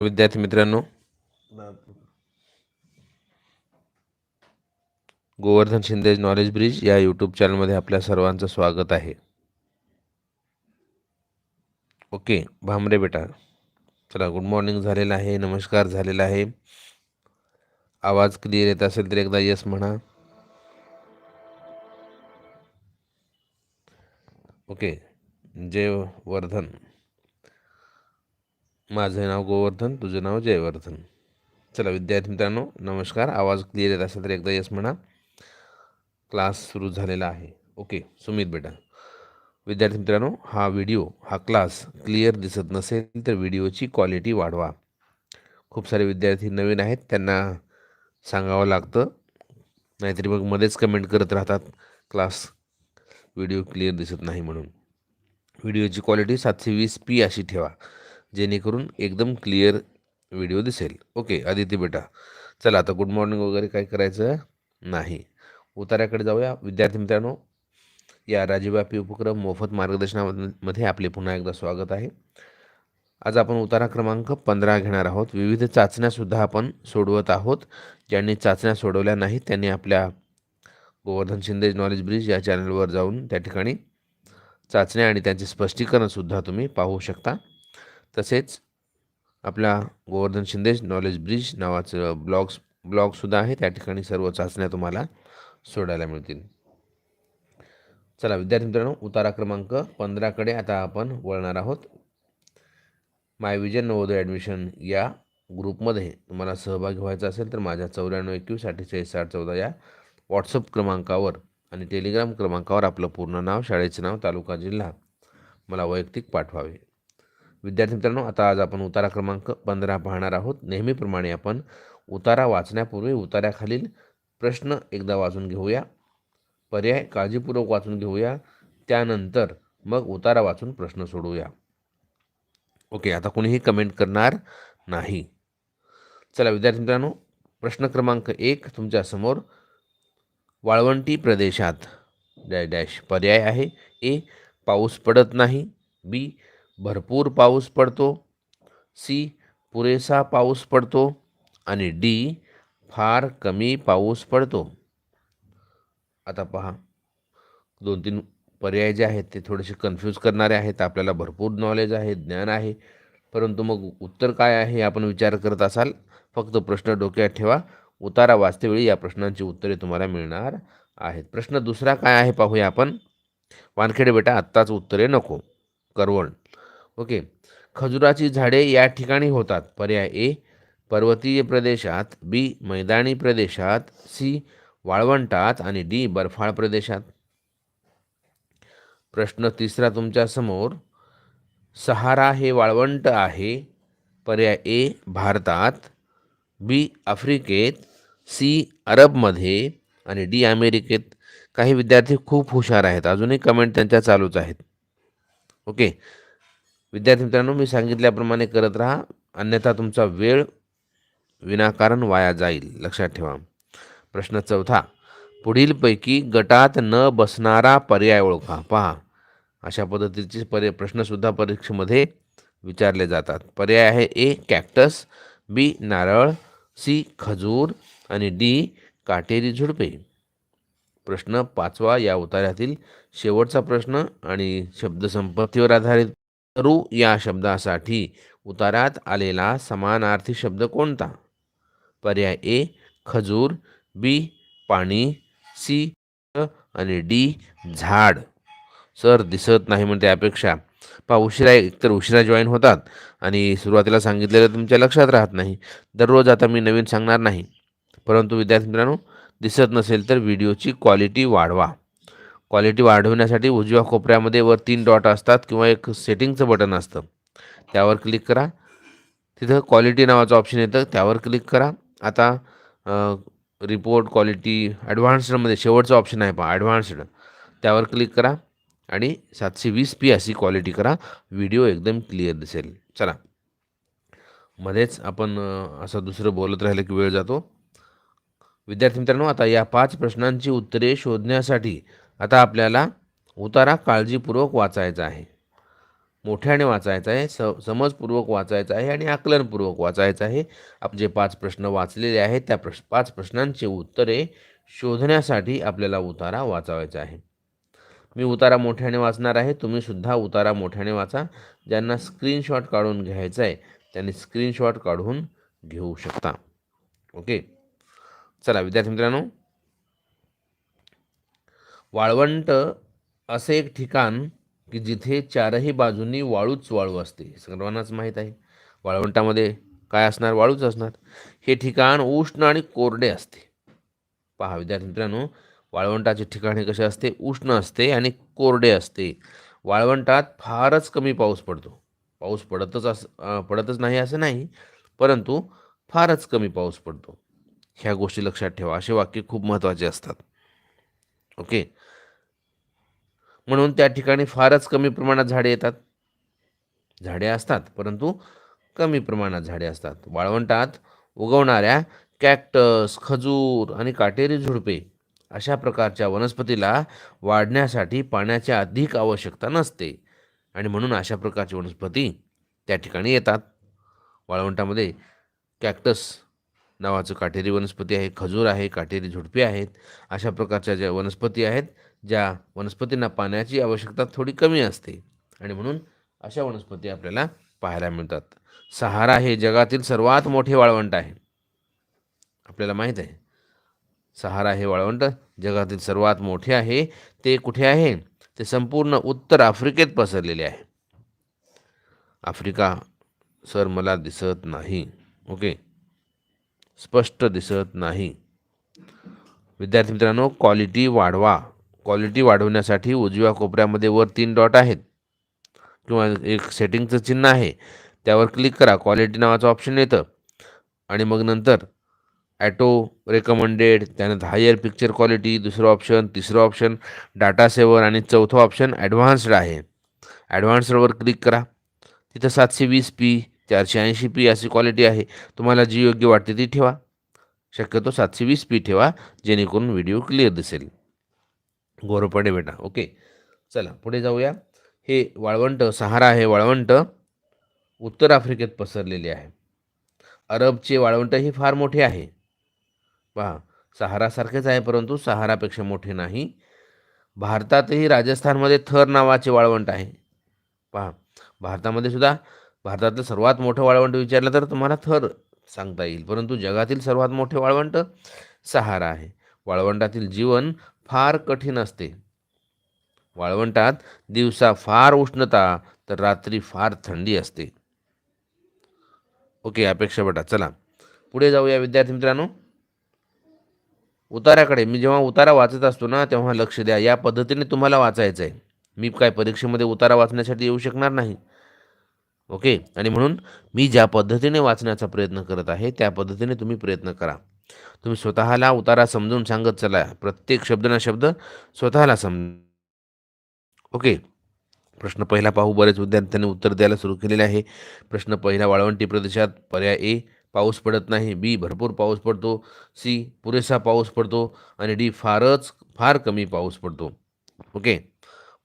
विद्यार्थी मित्रांनो. Govardhan Shinde knowledge bridge या यूट्यूब चॅनलमध्ये आपल्या सर्वांचं स्वागत आहे. ओके भामरे बेटा. चला गुड मॉर्निंग झालेलं आहे नमस्कार झालेला आहे. आवाज क्लिअर येत असेल तर एकदा यस म्हणा. ओके जय वर्धन. माझं नाव गोवर्धन तुझं नाव जयवर्धन. चला विद्यार्थी मित्रांनो नमस्कार. आवाज क्लिअर येत असेल तर एकदा यस म्हणा. क्लास सुरू झालेला आहे. ओके सुमित बेटा. विद्यार्थी मित्रांनो हा व्हिडिओ हा क्लास क्लिअर दिसत नसेल तर व्हिडिओची क्वालिटी वाढवा. खूप सारे विद्यार्थी नवीन आहेत त्यांना सांगावं लागतं. नाहीतरी मग मध्येच कमेंट करत राहतात. क्लास व्हिडिओ क्लिअर दिसत नाही म्हणून. व्हिडिओची क्वालिटी सातशे वीस पी अशी ठेवा. जेणेकरून एकदम क्लिअर व्हिडिओ दिसेल. ओके आदिती बेटा. चला आता गुड मॉर्निंग वगैरे काय करायचं? नाही. उतार्याकडे जाऊया. विद्यार्थी मित्रांनो या राज्यव्यापी उपक्रम मोफत मार्गदर्शनामध्ये आपले पुन्हा एकदा स्वागत आहे. आज आपण उतारा क्रमांक पंधरा घेणार आहोत. विविध चाचण्यासुद्धा आपण सोडवत आहोत. ज्यांनी चाचण्या सोडवल्या नाहीत त्यांनी आपल्या गोवर्धन शिंदे नॉलेज ब्रिज या चॅनलवर जाऊन त्या ठिकाणी चाचण्या आणि त्यांचे स्पष्टीकरणसुद्धा तुम्ही पाहू शकता. तसेच आपला गोवर्धन शिंदेश नॉलेज ब्रिज नावाचं ब्लॉग्स ब्लॉगसुद्धा आहे. त्या ठिकाणी सर्व चाचण्या तुम्हाला सोडायला मिळतील. चला विद्यार्थी मित्रांनो उतारा क्रमांक पंधराकडे आता आपण वळणार आहोत. माय विजन नवोदय ॲडमिशन या ग्रुपमध्ये तुम्हाला सहभागी व्हायचा असेल तर माझ्या चौऱ्याण्णव एकवीस अठ्ठेचाळीस साठ चौदा या व्हॉट्सअप क्रमांकावर आणि टेलिग्राम क्रमांकावर आपलं पूर्ण नाव शाळेचं नाव तालुका जिल्हा मला वैयक्तिक पाठवावे. विद्यार्थी मित्रांनो आता आज आपण उतारा क्रमांक पंधरा पाहणार आहोत. नेहमीप्रमाणे आपण उतारा वाचण्यापूर्वी उताऱ्याखालील प्रश्न एकदा वाचून घेऊया. पर्याय काळजीपूर्वक वाचून घेऊया. त्यानंतर मग उतारा वाचून प्रश्न सोडवूया ओके आता कोणीही कमेंट करणार नाही. चला विद्यार्थी मित्रांनो प्रश्न क्रमांक एक तुमच्यासमोर वाळवंटी प्रदेशात डॅश डॅश पर्याय आहे. ए पाऊस पडत नाही. बी भरपूर पाऊस पडतो. सी पुरेसा पाऊस पडतो आणि डी फार कमी पाऊस पडतो. आता पहा दोन तीन पर्याय जे आहेत ते थोडेसे कन्फ्यूज करणारे आहेत. आपल्याला भरपूर नॉलेज आहे ज्ञान आहे. परंतु मग उत्तर काय आहे आपण विचार करत असाल फक्त प्रश्न डोक्यात ठेवा. उतारा वाचतेवेळी या प्रश्नांची उत्तरे तुम्हाला मिळणार आहेत. प्रश्न दुसरा काय आहे पाहूया आपण. वानखेडे बेटा आत्ताच उत्तरे नको. करवण. ओके. खजुराची झाडे या ठिकाणी होतात. पर्याय ए पर्वतीय प्रदेशात बी मैदानी प्रदेशात सी वाळवंटात आणि डी बर्फाळ प्रदेशात. प्रश्न तिसरा तुमच्यासमोर सहारा हे वाळवंट आहे. पर्याय ए भारतात. बी आफ्रिकेत. सी अरबमध्ये. आणि डी अमेरिकेत. काही विद्यार्थी खूप हुशार आहेत. अजूनही कमेंट त्यांच्या चालूच आहेत. ओके. विद्यार्थी मित्रांनो मी सांगितल्याप्रमाणे करत राहा. अन्यथा तुमचा वेळ विनाकारण वाया जाईल. लक्षात ठेवा. प्रश्न चौथा. पुढीलपैकी गटात न बसणारा पर्याय ओळखा. पहा. अशा पद्धतीचे पर्याय प्रश्नसुद्धा परीक्षेमध्ये विचारले जातात. पर्याय आहे ए कॅक्टस बी नारळ सी खजूर आणि डी काटेरी झुडपे. प्रश्न पाचवा या उतार्यातील शेवटचा प्रश्न आणि शब्दसंपत्तीवर आधारित तरू या शब्दासाठी उतारात आलेला समानार्थी शब्द कोणता? पर्याय ए खजूर बी पाणी सी आणि डी झाड. सर दिसत नाही म्हणते अपेक्षा पा उशिरा एकतर उशिरा जॉईन होतात आणि सुरुवातीला सांगितलेलं तुमच्या लक्षात राहत नाही. दररोज आता मी नवीन सांगणार नाही. परंतु विद्यार्थी मित्रांनो दिसत नसेल तर व्हिडिओची क्वालिटी वाढवा. क्वालिटी वाढवण्यासाठी उजव्या कोपऱ्यामध्ये वर तीन डॉट असतात किंवा एक सेटिंगचं बटन असतं. त्यावर क्लिक करा. तिथं क्वालिटी नावाचं ऑप्शन येतं. त्यावर क्लिक करा. आता रिपोर्ट क्वालिटी ॲडव्हान्स्डमध्ये शेवटचं ऑप्शन आहे पहा ॲडव्हान्स्ड. त्यावर क्लिक करा आणि सातशे वीस पी अशी क्वालिटी करा. व्हिडिओ एकदम क्लिअर दिसेल. चला. मध्येच आपण असं दुसरं बोलत राहिलं की वेळ जातो. विद्यार्थी मित्रांनो आता या पाच प्रश्नांची उत्तरे शोधण्यासाठी आता आपल्याला उतारा काळजीपूर्वक वाचायचा आहे. मोठ्याने वाचायचं आहे स समजपूर्वक वाचायचं आहे आणि आकलनपूर्वक वाचायचं आहे. आपण जे पाच प्रश्न वाचलेले आहेत त्या प्रश्न पाच प्रश्नांची उत्तरे शोधण्यासाठी आपल्याला उतारा वाचावायचा आहे. मी उतारा मोठ्याने वाचणार आहे तुम्ही सुद्धा उतारा मोठ्याने वाचा. ज्यांना स्क्रीनशॉट काढून घ्यायचा आहे त्यांनी स्क्रीनशॉट काढून घेऊ शकता. ओके. चला विद्यार्थी मित्रांनो वाळवंट असे एक ठिकाण की जिथे चारही बाजूंनी वाळूच वाळू असते. सर्वांनाच माहीत आहे. वाळवंटामध्ये काय असणार? वाळूच असणार. हे ठिकाण उष्ण आणि कोरडे असते. पहा विद्यार्थी मित्रांनो वाळवंटाचे ठिकाण हे कसे असते? उष्ण असते आणि कोरडे असते. वाळवंटात फारच कमी पाऊस पडतो. पाऊस पडतच अस पडतच नाही असं नाही परंतु फारच कमी पाऊस पडतो. ह्या गोष्टी लक्षात ठेवा. असे वाक्य खूप महत्त्वाचे असतात. ओके? म्हणून त्या ठिकाणी फारच कमी प्रमाणात झाडे येतात. झाडे असतात परंतु कमी प्रमाणात झाडे असतात. वाळवंटात उगवणाऱ्या कॅक्टस खजूर आणि काटेरी झुडपे अशा प्रकारच्या वनस्पतीला वाढण्यासाठी पाण्याची अधिक आवश्यकता नसते. आणि म्हणून अशा प्रकारची वनस्पती त्या ठिकाणी येतात. वाळवंटामध्ये कॅक्टस नावाचं काटेरी वनस्पती आहे खजूर आहे काटेरी झुडपे आहेत अशा प्रकारच्या ज्या वनस्पती आहेत ज्या वनस्पतींना पाण्याची आवश्यकता थोडी कमी असते. आणि म्हणून अशा वनस्पती आपल्याला पाहायला मिळतात. सहारा हे जगातील सर्वात मोठे वाळवंट आहे. आपल्याला माहीत आहे. सहारा हे वाळवंट जगातील सर्वात मोठे आहे. ते कुठे आहे? ते संपूर्ण उत्तर आफ्रिकेत पसरलेले आहे. आफ्रिका सर मला दिसत नाही. ओके. स्पष्ट दिसत नाही. विद्यार्थी मित्रांनो क्वालिटी वाढवा. क्वालिटी वाढवण्यासाठी उजव्या कोपऱ्यामध्ये वर तीन डॉट आहेत. किंवा एक सेटिंगचं चिन्ह आहे. त्यावर क्लिक करा. क्वालिटी नावाचं ऑप्शन येतं. आणि मग नंतर ॲटो रेकमेंडेड त्यानंतर हायर पिक्चर क्वालिटी दुसरं ऑप्शन तिसरं ऑप्शन डाटा सेवर आणि चौथं ऑप्शन ॲडव्हान्स्ड आहे. ॲडव्हान्स्डवर क्लिक करा. तिथं सातशे वीस पी चारशे ऐंशी पी अशी क्वालिटी आहे. तुम्हाला जी योग्य वाटते ती ठेवा. शक्यतो सातशे वीस पी ठेवा. जेणेकरून व्हिडिओ क्लिअर दिसेल. गोरपडे बेटा. ओके? चला पुढे जाऊया. हे वाळवंट सहारा हे वाळवंट उत्तर आफ्रिकेत पसरलेले आहे. अरबचे वाळवंट ही फार मोठे आहे. पहा सहारासारखेच आहे परंतु सहारापेक्षा मोठे नाही. भारतातही राजस्थानमध्ये थर नावाचे वाळवंट आहे. पहा भारतामध्ये सुद्धा भारतातलं सर्वात मोठं वाळवंट विचारलं तर तुम्हाला थर सांगता येईल. परंतु जगातील सर्वात मोठे वाळवंट सहारा आहे. वाळवंटातील जीवन फार कठीण असते. वाळवंटात दिवसा फार उष्णता तर रात्री फार थंडी असते. ओके अपेक्षा बटा चला. पुढे जाऊया विद्यार्थी मित्रांनो. उताराकडे मी जेव्हा उतारा वाचत असतो ना तेव्हा लक्ष द्या. या पद्धतीने तुम्हाला वाचायचं आहे. मी काय परीक्षेमध्ये उतारा वाचण्यासाठी येऊ शकणार नाही? ओके आणि म्हणून मी ज्या पद्धतीने वाचण्याचा प्रयत्न करत आहे त्या पद्धतीने तुम्ही प्रयत्न करा. तुम्ही स्वतःला उतारा समजून सांगत चला. प्रत्येक शब्द ना शब्द स्वतःला सम ओके. प्रश्न पहिला पाहू. बरेच विद्यार्थ्यांनी उत्तर द्यायला सुरू केलेले आहे. प्रश्न पहिला वाळवंटी प्रदेशात पर्याय ए पाऊस पडत नाही. बी भरपूर पाऊस पडतो. सी पुरेसा पाऊस पडतो. आणि डी फारच फार कमी पाऊस पडतो. ओके.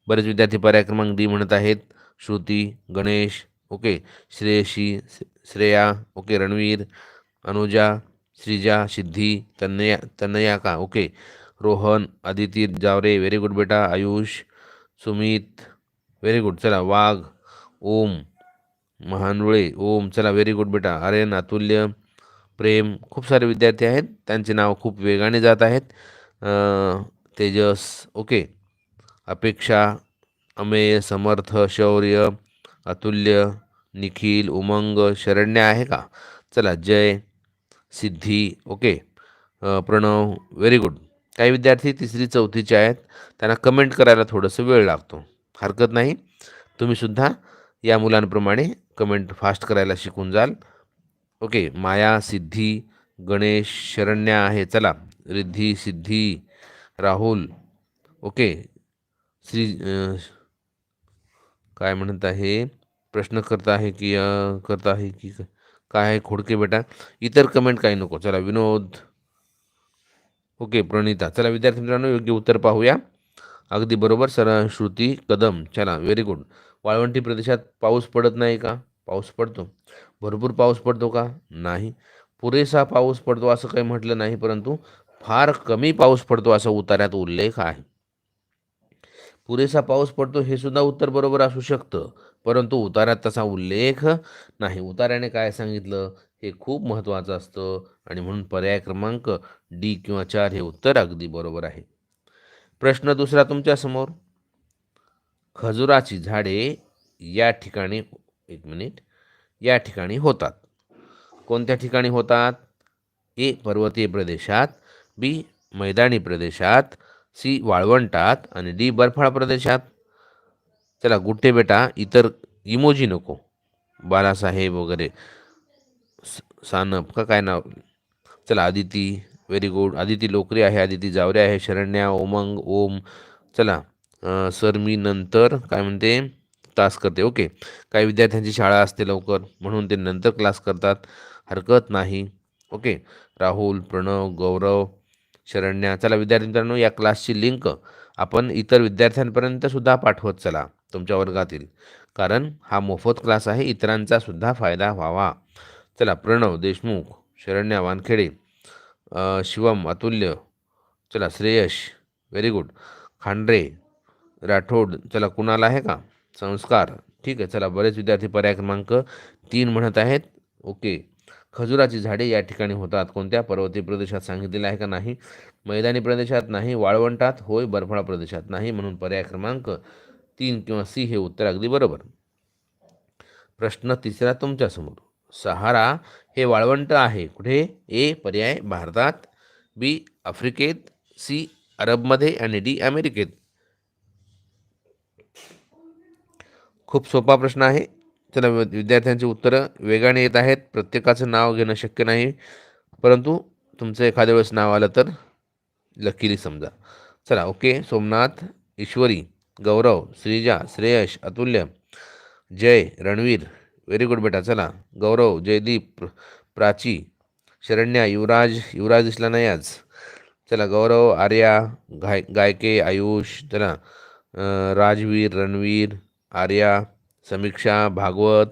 बरेच विद्यार्थी पर्याय क्रमांक डी म्हणत आहेत. श्रुती गणेश ओके. श्रेयशी श्रेया ओके. रणवीर अनुजा श्रीजा सिद्धी तन्नया तन्नया का okay Rohan Aditi Javare very good बेटा आयुष सुमित व्हेरी गुड चला वाघ ओम महानवळे ओम चला व्हेरी गुड बेटा आर्यन अतुल्य प्रेम खूप सारे विद्यार्थी आहेत. त्यांचे नाव खूप वेगाने जात आहेत. तेजस ओके. अपेक्षा अमेय समर्थ शौर्य अतुल्य निखिल उमंग शरण्य आहे का? चला Jai. Siddhi okay. Pranav very good काही विद्यार्थी तिसरी चौथीचे आहेत. त्यांना कमेंट करायला थोडंसं वेळ लागतो. हरकत नाही. तुम्हीसुद्धा या मुलांप्रमाणे कमेंट फास्ट करायला शिकून जाल. ओके माया सिद्धी गणेश शरण्या आहे. चला रिद्धी सिद्धी राहुल ओके. श्री काय म्हणत आहे? प्रश्न करता आहे की करता आहे की काय आहे खोडके बेटा? इतर कमेंट काही नको. चला विनोद. ओके प्रणिता. चला विद्यार्थी मित्रांनो योग्य उत्तर पाहूया. अगदी बरोबर सर श्रुती कदम. चला व्हेरी गुड वाळवंटी प्रदेशात पाऊस पडत नाही का? पाऊस पडतो. भरपूर पाऊस पडतो का? नाही. पुरेसा पाऊस पडतो असं काही म्हटलं नाही परंतु फार कमी पाऊस पडतो असा उतार्यात उल्लेख आहे. पुरेसा पाऊस पडतो हे सुद्धा उत्तर बरोबर असू शकतं. परंतु उतार्यात तसा उल्लेख नाही. उतार्याने काय सांगितलं? हे खूप महत्त्वाचं असतं आणि म्हणून पर्याय क्रमांक डी किंवा चार हे उत्तर अगदी बरोबर आहे. प्रश्न दुसरा तुमच्यासमोर खजुराची झाडे या ठिकाणी एक मिनिट या ठिकाणी होतात. कोणत्या ठिकाणी होतात? ए पर्वतीय प्रदेशात बी मैदानी प्रदेशात सी वाळवंटात आणि डी बर्फाळ प्रदेशात. चला गुट्टे बेटा इतर इमोजी नको. बालासाहेब वगैरे. स- सानप का काय नाव? चला आदिती व्हेरी गुड आदिती लोकरे आहे आदिती जावरे आहे शरण्या ओमंग ओम. चला सर मी नंतर काय म्हणते? क्लास करते ओके. काही विद्यार्थ्यांची शाळा असते लवकर म्हणून ते नंतर क्लास करतात. हरकत नाही ओके. राहुल प्रणव गौरव शरण्या. चला विद्यार्थी मित्रांनो या क्लासची लिंक आपण इतर विद्यार्थ्यांपर्यंत सुद्धा पाठवत चला तुमच्या वर्गातील. कारण हा मोफत क्लास आहे इतरांचा सुद्धा फायदा व्हावा. चला प्रणव देशमुख शरण्या वानखेडे शिवम अतुल्य चला श्रेयश व्हेरी गुड खांडरे राठोड चला कुणाला आहे का? संस्कार. ठीक आहे चला बरेच विद्यार्थी पर्याय क्रमांक तीन म्हणत आहेत. ओके. खजुराची झाडे या ठिकाणी होतात. कोणत्या पर्वतीय प्रदेशात सांगितलेलं आहे का नाही? मैदानी प्रदेशात नाही वाळवंटात? होय बर्फाळ प्रदेशात नाही म्हणून पर्याय क्रमांक तीन किंवा सी हे उत्तर अगदी बरोबर. प्रश्न तिसरा तुमच्यासमोर. सहारा हे वाळवंट आहे. कुठे? ए पर्याय भारतात. बी आफ्रिकेत. सी अरबमध्ये आणि डी अमेरिकेत. खूप सोपा प्रश्न आहे. चला विद्यार्थ्यांची उत्तरं वेगाने येत आहेत. प्रत्येकाचं नाव घेणं शक्य नाही. परंतु तुमचं एखाद्या वेळेस नाव आलं तर लकीली समजा. चला okay Somnath Ishwari Gaurav Sreeja Shreyash Atulya Jay Ranveer very good बेटा चला. गौरव जयदीप प्र- प्राची शरण्या युवराज युवराज दिसला नाही आज. चला गौरव आर्या गाय गायके आयुष चला. राजवीर रणवीर आर्या समीक्षा भागवत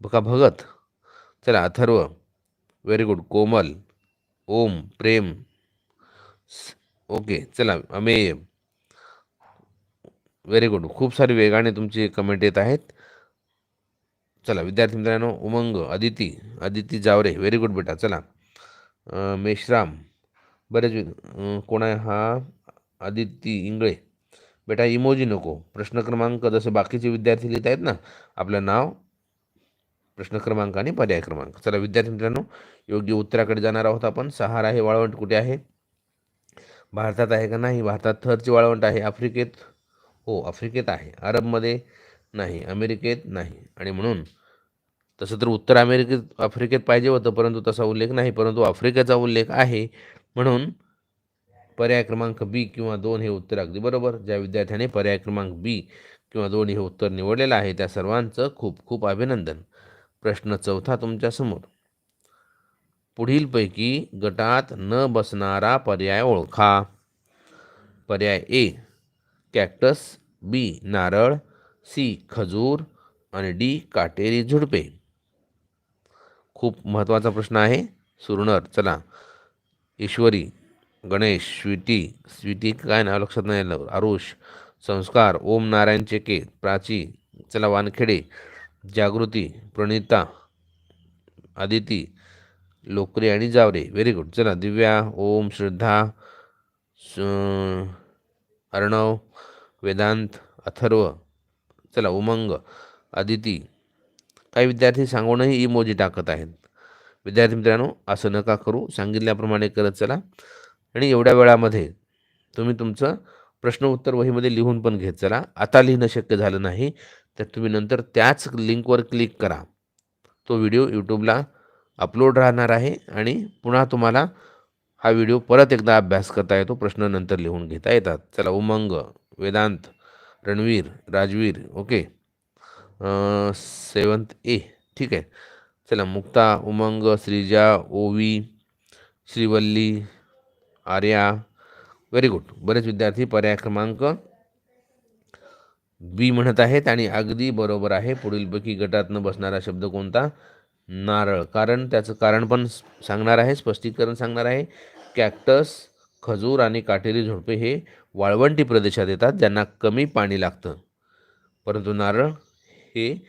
बघा भगत. चला अथर्व. Very good Komal. ओम प्रेम. स- ओके चला अमेय. व्हेरी गुड खूप सारी वेगाने तुमची कमेंट येत आहेत. चला विद्यार्थी मित्रांनो उमंग अदिती अदिती जावरे. व्हेरी गुड बेटा चला. मेश्राम. बरेच कोण आहे हा? आदिती इंगळे. बेटा इमोजी नको. प्रश्न क्रमांक जसे बाकीचे विद्यार्थी लिहित आहेत ना आपलं नाव प्रश्न क्रमांक आणि पर्याय क्रमांक. चला विद्यार्थी मित्रांनो योग्य उत्तराकडे जाणार आहोत आपण. सहारा हे वाळवंट कुठे आहे? भारतात आहे का नाही? भारतात थरचे वाळवंट आहे. आफ्रिकेत? हो आफ्रिकेत आहे. अरबमध्ये नाही अमेरिकेत नाही. आणि म्हणून तसं तर उत्तर अमेरिकेत आफ्रिकेत पाहिजे होतं परंतु तसा उल्लेख नाही. परंतु आफ्रिकेचा उल्लेख आहे. म्हणून पर्याय क्रमांक बी किंवा दोन हे उत्तर अगदी बरोबर. ज्या विद्यार्थ्याने पर्याय क्रमांक बी किंवा दोन हे उत्तर निवडलेलं आहे त्या सर्वांचं खूप खूप अभिनंदन. प्रश्न चौथा तुमच्यासमोर पुढीलपैकी गटात न बसणारा पर्याय ओळखा. पर्याय ए कॅक्टस बी नारळ सी खजूर आणि डी काटेरी झुडपे. खूप महत्त्वाचा प्रश्न आहे. सुरनर चला. ईश्वरी गणेश स्वीटी स्वीटी काय नाव लक्षात नाही आलं. आरुष संस्कार ओम नारायण चेके प्राची चला वानखेडे जागृती प्रणिता आदिती लोकरे आणि जावरे. व्हेरी गुड चला दिव्या ओम श्रद्धा अर्णव वेदांत अथर्व चला उमंग आदिती. काही विद्यार्थी सांगूनही इमोजी टाकत आहेत. विद्यार्थी मित्रांनो असं नका करू. सांगितल्याप्रमाणे करत चला. आणि एवढ्या वेळामध्ये तुम्ही तुमचं प्रश्न उत्तर वहीमध्ये लिहून पण घेत चला. आता लिहिणं शक्य झालं नाही तर तुम्ही नंतर त्याच लिंकवर क्लिक करा. तो व्हिडिओ यूट्यूबला अपलोड राहणार आहे आणि पुन्हा तुम्हाला हा व्हिडिओ परत एकदा अभ्यास करता येतो प्रश्न नंतर लिहून घेता येतात. चला उमंग वेदांत रणवीर राजवीर ओके. सेवंत ए ठीक आहे. चला मुक्ता उमंग श्रीजा ओवी श्रीवल्ली आर्या व्हेरी गुड बरेच विद्यार्थी पर्याय क्रमांक बी म्हणत आहेत आणि अगदी बरोबर आहे. पुढीलपैकी गटात न बसणारा शब्द कोणता? नारळ. कारण त्याचं कारण पण सांगणार आहे स्पष्टीकरण सांगणार आहे. कॅक्टस खजूर आणि काटेरी झुडपे हे वाळवंटी प्रदेशात येतात ज्यांना कमी पाणी लागतं. परंतु नारळ हे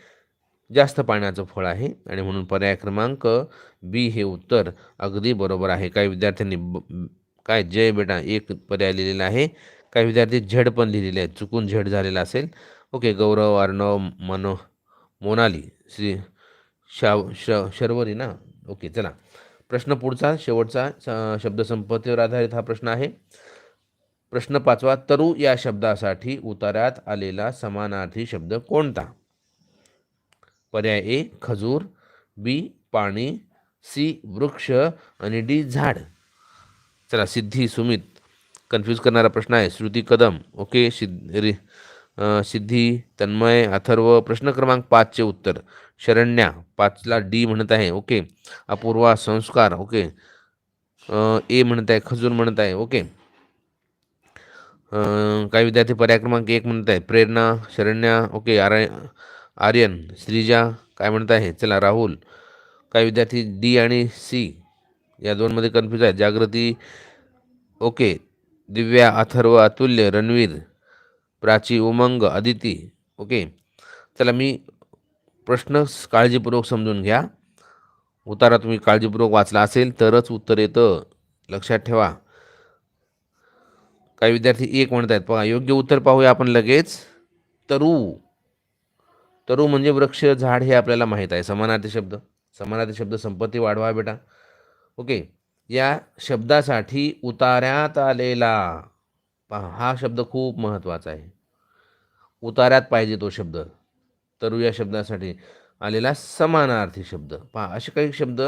जास्त पाण्याचं फळ आहे आणि म्हणून पर्याय क्रमांक बी हे उत्तर अगदी बरोबर आहे. काही विद्यार्थ्यांनी ब- काय जय बेटा एक पर्याय लिहिलेला आहे. काही विद्यार्थी झेड पण लिहिलेले आहेत. चुकून झेड झालेला असेल. ओके गौरव अर्णव मनो मोनाली श्री शाव श शर्वरी ना? ओके चला. प्रश्न पुढचा शेवटचा शब्दसंपत्तीवर आधारित हा प्रश्न आहे. प्रश्न पाचवा तरु या शब्दासाठी उतार्यात आलेला समानार्थी शब्द कोणता? पर्याय ए खजूर बी पाणी सी वृक्ष आणि डी झाड. चला सिद्धी सुमित कन्फ्यूज करणारा प्रश्न आहे. श्रुती कदम ओके सिद्ध रि सिद्धी तन्मय अथर्व प्रश्न क्रमांक पाचचे उत्तर. शरण्या पाचला डी म्हणत आहे ओके. अपूर्वा संस्कार ओके. ए म्हणत आहे खजूर म्हणत आहे ओके. काही विद्यार्थी पर्याय क्रमांक एक म्हणत आहे प्रेरणा शरण्या ओके. आर्य आर्यन श्रीजा काय म्हणत आहे? चला राहुल. काही विद्यार्थी डी आणि सी या दोनमध्ये कन्फ्यूज आहेत जागृती ओके. दिव्या अथर्व अतुल्य रणवीर प्राची उमंग अदिती ओके. चला मी प्रश्न काळजीपूर्वक समजून घ्या. उतारा तुम्ही काळजीपूर्वक वाचला असेल तरच उत्तर येतं. लक्षात ठेवा. काही विद्यार्थी एक म्हणत आहेत बघा योग्य उत्तर पाहूया आपण लगेच. तरु. तरु म्हणजे वृक्ष झाड हे आपल्याला माहीत आहे. समानार्थी शब्द. समानार्थी शब्द संपत्ती वाढवा बेटा. ओके. या शब्दासाठी उतार्यात आलेला पहा हा शब्द खूप महत्त्वाचा आहे. उतार्यात पाहिजे तो शब्द. तरु या शब्दासाठी आलेला समानार्थी शब्द. पहा असे काही शब्द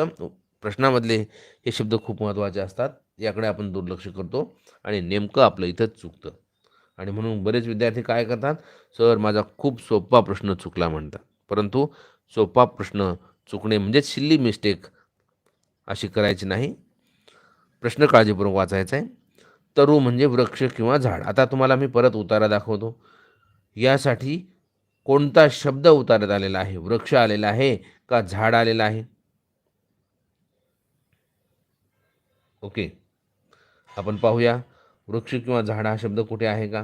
प्रश्नामधले हे शब्द खूप महत्त्वाचे असतात. याकडे आपण दुर्लक्ष करतो आणि नेमकं आपलं इथंच चुकतं. आणि म्हणून बरेच विद्यार्थी काय करतात? सर माझा खूप सोपा प्रश्न चुकला म्हणतात. परंतु सोपा प्रश्न चुकणे म्हणजेच सिल्ली मिस्टेक अशी करायची नाही. प्रश्न काळजीपूर्वक वाचायचा आहे. तरु म्हणजे वृक्ष किंवा झाड. आता तुम्हाला मी परत उतारा दाखवतो. यासाठी कोणता शब्द उतारत आलेला आहे? वृक्ष आलेला आहे का झाड आलेला आहे? ओके. आपण पाहूया. वृक्ष किंवा झाड हा शब्द कुठे आहे का?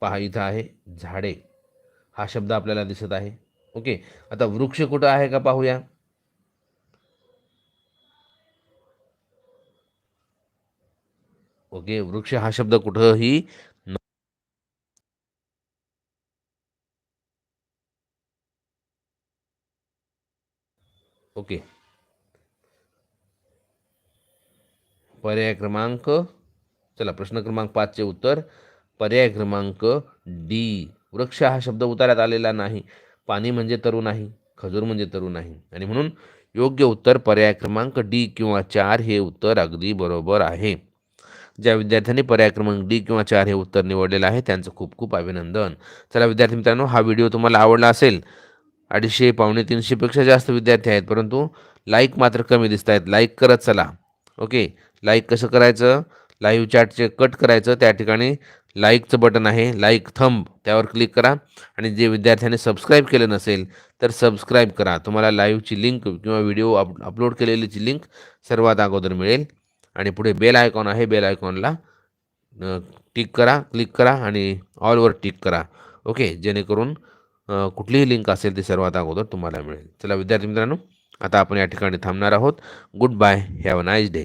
पहा इथं आहे. झाडे. हा शब्द आपल्याला दिसत आहे. ओके? आता वृक्ष कुठं आहे का पाहूया? ओके वृक्ष हा शब्द कुठंही ओके. पर्याय क्रमांक चला प्रश्न क्रमांक पाचचे उत्तर. पर्याय क्रमांक डी. वृक्ष हा शब्द उतार्यात आलेला नाही. पाणी म्हणजे तरू नाही खजूर म्हणजे तरू नाही. आणि म्हणून योग्य उत्तर पर्याय क्रमांक डी किंवा चार हे उत्तर अगदी बरोबर आहे. ज्या विद्यार्थ्यांनी पर्याय क्रमांक डी किंवा चार हे उत्तर निवडलेलं आहे त्यांचं खूप खूप अभिनंदन. चला विद्यार्थी मित्रांनो हा व्हिडिओ तुम्हाला आवडला असेल अडीचशे पावणे तीनशेपेक्षा जास्त विद्यार्थी आहेत परंतु लाईक मात्र कमी दिसत आहेत लाईक करत चला. ओके लाईक कसं करायचं? लाईव्ह चॅटचे कट करायचं. त्या ठिकाणी लाईकचं बटन आहे. लाईक थंब त्यावर क्लिक करा. आणि जे विद्यार्थ्याने सबस्क्राईब केलं नसेल तर सबस्क्राईब करा. तुम्हाला लाईव्हची लिंक किंवा व्हिडिओ अप अपलोड केलेलीची लिंक सर्वात अगोदर मिळेल. आणि पुढे बेल आयकॉन आहे. बेल आयकॉनला टिक करा क्लिक करा आणि ऑलवर टिक करा. ओके जेणेकरून कुठलीही लिंक असेल ती सर्वात अगोदर तुम्हाला मिळेल. चला विद्यार्थी मित्रांनो आता आपण या ठिकाणी थांबणार आहोत. Good bye have a nice day